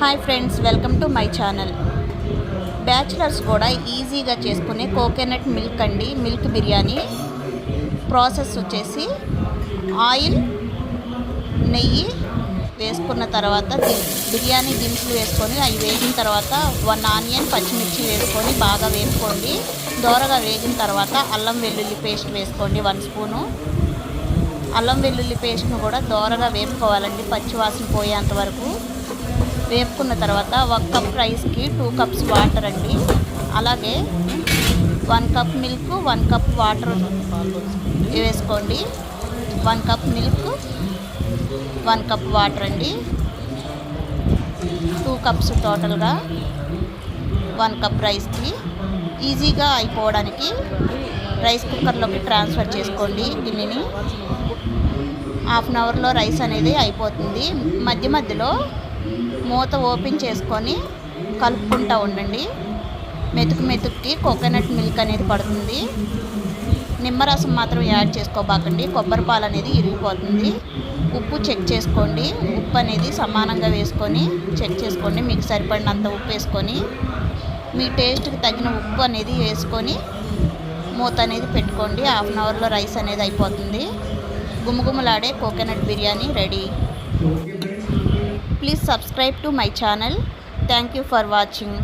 Hi friends welcome to my channel bachelors కూడా ఈజీగా చేసుకునే కోకోనట్ మిల్క్ అండి. మిల్క్ బిర్యానీ ప్రాసెస్ వచ్చేసి ఆయిల్ నెయ్యి వేసుకున్న తర్వాత బిర్యానీ దినుసులు వేసుకొని అవి వేగిన తర్వాత వన్ ఆనియన్ పచ్చిమిర్చి వేసుకొని బాగా వేసుకోండి దోరగా వేగిన తర్వాత అల్లం వెల్లుల్లి పేస్ట్ వేసుకోండి వన్ స్పూను. అల్లం వెల్లుల్లి పేస్ట్ను కూడా దోరగా వేపుకోవాలండి పచ్చివాసన పోయేంత వరకు. వేపుకున్న తర్వాత ఒక కప్ రైస్కి టూ కప్స్ వాటర్ అండి. అలాగే one cup milk one cup water వేసుకోండి. One cup milk one cup water అండి. టూ కప్స్ టోటల్గా వన్ కప్ రైస్కి ఈజీగా అయిపోవడానికి రైస్ కుక్కర్లోకి ట్రాన్స్ఫర్ చేసుకోండి గిన్నెని. హాఫ్ అన్ అవర్లో రైస్ అనేది అయిపోతుంది. మధ్య మధ్యలో మూత ఓపెన్ చేసుకొని కలుపుకుంటూ ఉండండి. మెతుకు మెతుక్కి కోకోనట్ మిల్క్ అనేది పడుతుంది. నిమ్మరసం మాత్రం యాడ్ చేసుకోబాకండి. కొబ్బరి పాలు అనేది ఇరిగిపోతుంది. ఉప్పు చెక్ చేసుకోండి. ఉప్పు అనేది సమానంగా వేసుకొని చెక్ చేసుకోండి. మీకు సరిపడినంత ఉప్పు వేసుకొని మీ టేస్ట్కి తగిన ఉప్పు అనేది వేసుకొని మూత అనేది పెట్టుకోండి. హాఫ్ అన్ అవర్లో రైస్ అనేది అయిపోతుంది. గుమగుమలాడే coconut biryani ready. Please subscribe to my channel thank you for watching